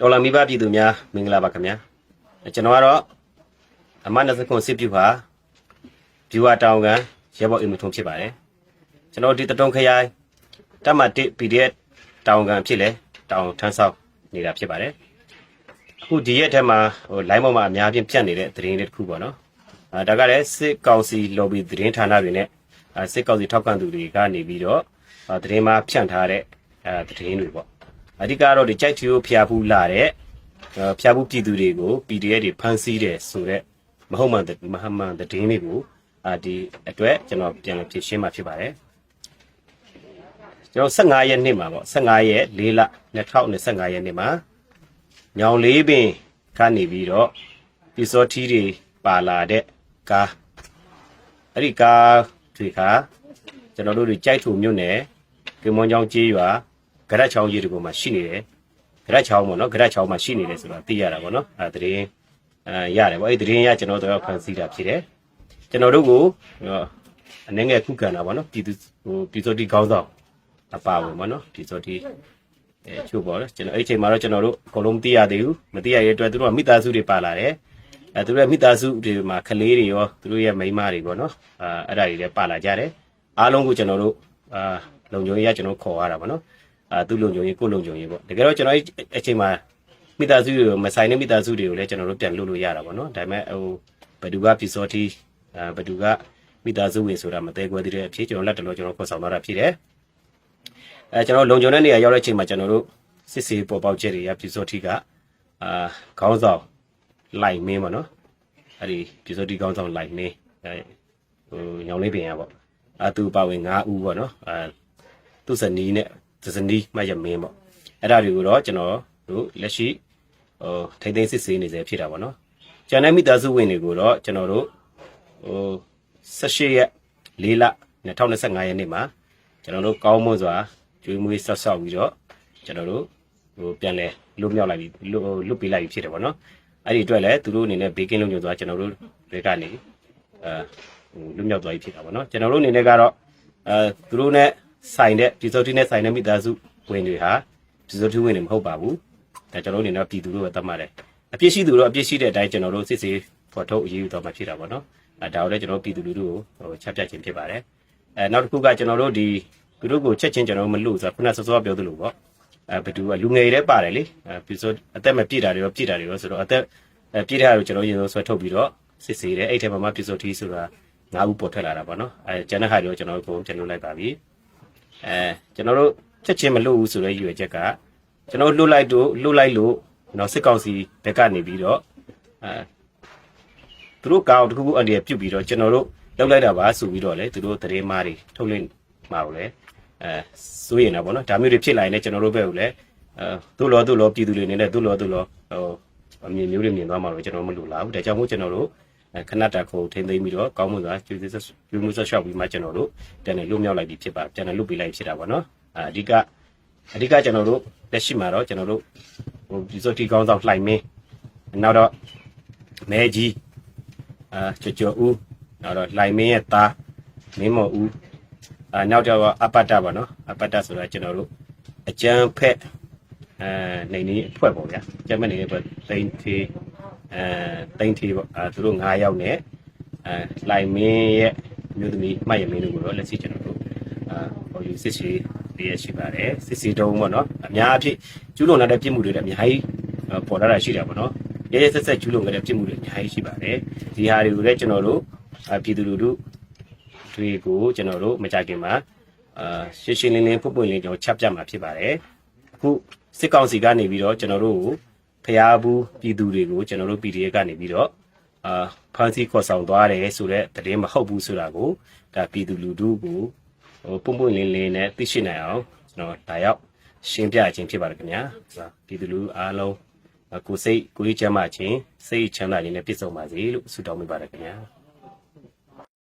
တော်လာမိဘပြည်သူများမင်္ဂလာပါခင်ဗျာကျွန်တော်ကတော့အမတ်20ခွန်စစ်ပြုဟာဗျူဟာတောင်ကန်ရဲဘော်အင်မထုံဖြစ်ပါတယ်ကျွန်တော်ဒီတတုံခရိုင်တမတ်1 PDF တောင်ကန်ဖြစ်လေတောင်ထမ်းဆောက်နေတာဖြစ်ပါတယ်အခုဒီရက်ထဲမှာဟို line ပေါ်မှာအများပြင်းပြတ်နေတဲ့သတင်းလေးတစ်ခုပေါ့နော်အာဒါကလည်းစစ်ကောင်စီ lobby သတင်းဌာနတွေနဲ့အာစစ်ကောင်စီထောက်ခံသူတွေကနေပြီးတော့အာသတင်းမှာဖြန့်ထားတဲ့အာသတင်းတွေပေါ့ အဓိကတော့ဒီကြိုက်ထီကိုဖျားဖူးလာတဲ့အဲဖျားဖူးပြည်သူတွေကို PDF တွေဖမ်းဆီးတယ်ဆိုတော့မဟုတ်မှန်တဲ့မဟာမှန်တဲ့ဒင်းတွေကိုအာဒီအတွက်ကျွန်တော်ပြန်လည်ဖြည့်ရှင်းမှာဖြစ်ပါတယ်ကျွန်တော်15ရက်နေ့မှာပေါ့15ရက်4လ2025ရက်နေ့မှာညောင်လေးပင်ကနေပြီးတော့ပစ္စည်းထီးတွေပါလာတဲ့ကားအဲ့ဒီကားတွေခါကျွန်တော်တို့တွေကြိုက်ထူမြို့နယ်ကေမွန်ချောင်းကျေးရွာ ဂရက်ချောင်းကြီးတကူမှာရှိနေတယ်ဂရက်ချောင်းပေါ့နော်ဂရက်ချောင်းမှာရှိနေတယ်ဆိုတော့သိရတာပေါ့နော်အဲတရင်အဲရတယ်ပေါ့အဲ့ဒီတရင်ရကျွန်တော်တို့ဖန်ဆီးတာဖြစ်တယ်ကျွန်တော်တို့ကိုအနေငယ်ခုခံတာပေါ့နော်ပြည်သူဟိုပြည်စောတိကောင်းဆောင်အပါဝင်ပေါ့နော်ပြည်စောတိအဲချို့ပေါ့နော်ကျွန်တော်အဲ့ချိန်မှာတော့ကျွန်တော်တို့အကုန်လုံးမသိရသေးဘူးမသိရတဲ့အတွက်သူတို့ကမိသားစုတွေပါလာတယ်အဲသူတို့ရဲ့မိသားစုတွေမှာကလေးတွေရောသူတို့ရဲ့မိန်းမတွေပေါ့နော်အာအဲ့ဒါတွေလည်းပါလာကြတယ်အားလုံးကိုကျွန်တော်တို့အာလုံခြုံရေးရကျွန်တော်ခေါ်ရတာပေါ့နော် အာသူ့လုံခြုံရေးကိုယ့်လုံခြုံရေးပေါ့တကယ်တော့ကျွန်တော်အချိန်မှာမိသားစုတွေကိုမဆိုင်တဲ့မိသားစုတွေကိုလည်းကျွန်တော်တို့ပြန်လုပ်လို့ရတာပေါ့နော်ဒါပေမဲ့ဟိုဘယ်သူကပြည်စောတိအာဘယ်သူကမိသားစုဝင်ဆိုတာမသေးခွဲသေးတဲ့အဖြစ်ကျွန်တော်လက်တလို့ကျွန်တော်ခေါ်ဆောင်လာတာဖြစ်တယ်အဲကျွန်တော်လုံခြုံတဲ့နေရာရောက်တဲ့အချိန်မှာကျွန်တော်တို့စစ်စေးပေါ်ပေါက်ချက်တွေကပြည်စောတိကအာခေါင်းဆောင်လိုက်မင်းပေါ့နော်အဲ့ဒီပြည်စောတိခေါင်းဆောင်လိုက်မင်းအဲဟိုညောင်လေးပင်ရပေါ့အာသူပါဝင်9ဦးပေါ့နော်အာသူ့ဇနီးနဲ့ သစနီးမှတ်ရမင်းပေါ့အဲ့ဒါတွေကိုတော့ကျွန်တော်တို့လက်ရှိဟိုထိမ့်သိမ်းစစ်ဆေးနေစေဖြစ်တာပေါ့နော်ကျန်တဲ့မိသားစုဝင်တွေကိုတော့ကျွန်တော်တို့ဟို18ရက်4လ2025ရက်နေ့မှာကျွန်တော်တို့ကောင်းမွန်စွာကျွေးမွေးဆော့ဆော့ပြီးတော့ကျွန်တော်တို့ဟိုပြန်လဲလွတ်မြောက်လိုက်ပြီလွတ်လွတ်ပေးလိုက်ပြီဖြစ်တယ်ပေါ့နော်အဲ့ဒီအတွက်လည်းသူတို့အနေနဲ့ဘေးကင်းလုံခြုံစွာကျွန်တော်တို့တွေကနေအဲဟိုလွတ်မြောက်သွားပြီဖြစ်တာပေါ့နော်ကျွန်တော်တို့အနေနဲ့ကတော့အဲသူတို့ ਨੇ ဆိုင်တဲ့ပြည်စောတိနဲ့ဆိုင်တဲ့မိသားစုဝင်တွေဟာပြည်စောတိဝင်တွေမဟုတ်ပါဘူးဒါကျွန်တော်တို့အနေနဲ့ပြည်သူတို့ပဲသတ်မှတ်တယ်အပြစ်ရှိသူတို့အပြစ်ရှိတဲ့အတိုင်းကျွန်တော်တို့စစ်ဆေးဖော်ထုတ်အရေးယူတော့မှဖြစ်တာပေါ့နော်အဲဒါကိုလည်းကျွန်တော်တို့ပြည်သူလူထုကိုဟိုချက်ပြတ်ခြင်းဖြစ်ပါတယ်အဲနောက်တစ်ခုကကျွန်တော်တို့ဒီသူတို့ကိုချက်ချင်းကျွန်တော်တို့မလို့ဆိုတော့ခုနစောစောပြောသလိုပေါ့အဲဘယ်သူကလူငယ်တွေလည်းပါတယ်လေအဲပြည်စောအသက်မပြည့်တာတွေရောပြည့်တာတွေရောဆိုတော့အသက်ပြည့်တာတွေကျွန်တော်ရင်ဆုံးဆွဲထုတ်ပြီးတော့စစ်ဆေးတယ်အဲ့ထဲမှာမှပြည်စောတိဆိုတာငါးဦးပေါ်ထွက်လာတာပေါ့နော်အဲကျန်တဲ့ဟာတွေကျွန်တော်တို့ပုံပြန်လုပ်လိုက်ပါပြီ အဲကျွန်တော်တို့ချက်ချင်းမလို့ဘူးဆိုတဲ့ရည်ရွယ်ချက်ကကျွန်တော်လှုပ်လိုက်တော့လှုပ်လိုက်လို့နော်စစ်ကောင်စီဘက်ကနေပြီးတော့အဲသူတို့ကောင်တစ်ခုခုအနေနဲ့ပြုတ်ပြီးတော့ကျွန်တော်တို့လောက်လိုက်တာပါဆိုပြီးတော့လေသူတို့သတင်းမားတွေထုတ်လွှင့်မှာကိုလေအဲစိုးရင်တော့ဗောနော်ဒါမျိုးတွေဖြစ်လာရင်လည်းကျွန်တော်တို့ဘက်ကိုလည်းအဲသူ့လောသူ့လောပြည်သူတွေအနေနဲ့သူ့လောသူ့လောဟိုအမြင်မျိုးတွေမြင်သွားမှာလို့ကျွန်တော်မလို့လားဘူးဒါကြောင့်မို့ကျွန်တော်တို့အဲ ခဏတာခုထိမ့်သိမ်းပြီးတော့ကောင်းမွန်စွာကျွေးစစ်ကျွေးမှုဆက်လျှောက်ပြီးမှကျွန်တော်တို့ပြန်လည်လွတ်မြောက်လိုက်ပြီးဖြစ်ပါပြန်လည်လွတ်ပေးလိုက်ဖြစ်တာပေါ့နော်အာအဓိကအဓိကကျွန်တော်တို့လက်ရှိမှာတော့ကျွန်တော်တို့ဟိုဒီစောတီကောင်းဆောင်လှိုင်မင်းနောက်တော့မဲကြီးအာချောချောဦးနောက်တော့လှိုင်မင်းရဲ့သားမင်းမော်ဦးအာနောက်တော့အပတ္တပါနော်အပတ္တဆိုတာကျွန်တော်တို့အကျန်းဖက်အဲနေနေအဖွဲ့ပေါ့ဗျာကျမ်းမနေနေပေါ့တိန်သေး အဲတိန်သေးပေါ့အဲသူတို့9ယောက်နဲ့အဲလှိုင်မင်းရဲ့မြို့သမီးမှတ်ရမင်းတို့ကိုတော့လက်ရှိကျွန်တော်တို့အာဟိုယူစစ်စီတရရှိပါတယ်စစ်စီတုံးပေါ့နော်အများအဖြစ်ကျူးလွန်တဲ့ပြစ်မှုတွေလည်းအများကြီးပေါ်လာတာရှိတာပေါ့နော်ရဲရဲဆက်ဆက်ကျူးလွန်ခဲ့တဲ့ပြစ်မှုတွေအများကြီးရှိပါတယ်ဒီဟာတွေကိုလည်းကျွန်တော်တို့ပြည်သူလူထုတွေကိုကျွန်တော်တို့မကြခင်မှာအာရှင်းရှင်းလင်းလင်းပွပွလင်းကျွန်တော်ချက်ပြမှာဖြစ်ပါတယ်အခုစစ်ကောင်စီကနေပြီးတော့ကျွန်တော်တို့ကို ဖျားဘူးပြည်သူတွေကိုကျွန်တော်တို့ PDF ကနေပြီးတော့အာဖန်စီခေါ်ဆောင်သွားတယ်ဆိုတော့တည်မဟုတ်ဘူးဆိုတာကိုဒါပြည်သူလူထုကိုဟိုပုံပွင့်လင်းလင်းနဲ့သိရှိနိုင်အောင်ကျွန်တော်ဒါရောက်ရှင်းပြခြင်းဖြစ်ပါတယ်ခင်ဗျာပြည်သူလူအားလုံးကိုစိတ်ကိုကြီးချမ်းသာခြင်းစိတ်ချမ်းသာခြင်းနဲ့ပြည့်စုံပါစေလို့ဆုတောင်းမိပါတယ်ခင်ဗျာ